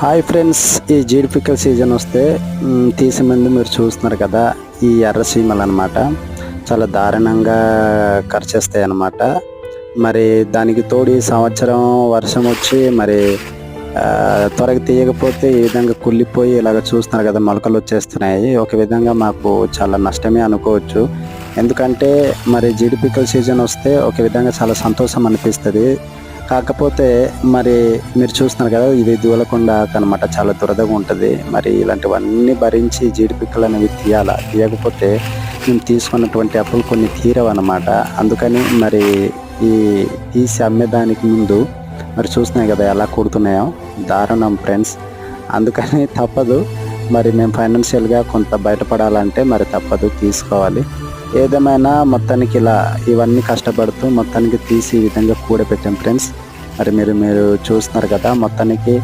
Hi friends ఈ జీడిపిక్కల season వస్తే తీసే ముందు మీరు చూస్తున్నారు కదా ఈ ఎర్ర సీమలు అనమాట చాలా దారుణంగా ఖర్చేస్తాయి అన్నమాట. మరి దానికి తోడు ఈ సంవత్సరం వర్షం వచ్చి మరి త్వరగా తీయకపోతే ఈ విధంగా కుళ్ళిపోయి ఇలాగ చూస్తున్నారు కదా మొలకలు వచ్చేస్తున్నాయి. ఒక విధంగా మాకు చాలా నష్టమే అనుకోవచ్చు. ఎందుకంటే మరి జీడిపిక్కల సీజన్ వస్తే ఒక విధంగా చాలా సంతోషం అనిపిస్తుంది. కాకపోతే మరి మీరు చూస్తున్నారు కదా ఇది దూలకొండ అనమాట చాలా దురదగా ఉంటుంది. మరి ఇలాంటివన్నీ భరించి జీడిపిక్కలు అనేవి తీయాలా? తీయకపోతే మేము తీసుకున్నటువంటి అప్పులు కొన్ని తీరవన్నమాట అందుకని మరి ఈ తీసి అమ్మేదానికి ముందు మరి చూస్తున్నాయి కదా ఎలా కుడుతున్నాయో. దారుణం ఫ్రెండ్స్. అందుకని తప్పదు. మరి మేము ఫైనాన్షియల్గా కొంత బయటపడాలంటే మరి తప్పదు తీసుకోవాలి. ఏదేమైనా మొత్తానికి ఇలా ఇవన్నీ కష్టపడుతూ మొత్తానికి తీసి ఈ విధంగా కూడబెట్టాం ఫ్రెండ్స్. మరి మీరు మీరు చూస్తున్నారు కదా మొత్తానికి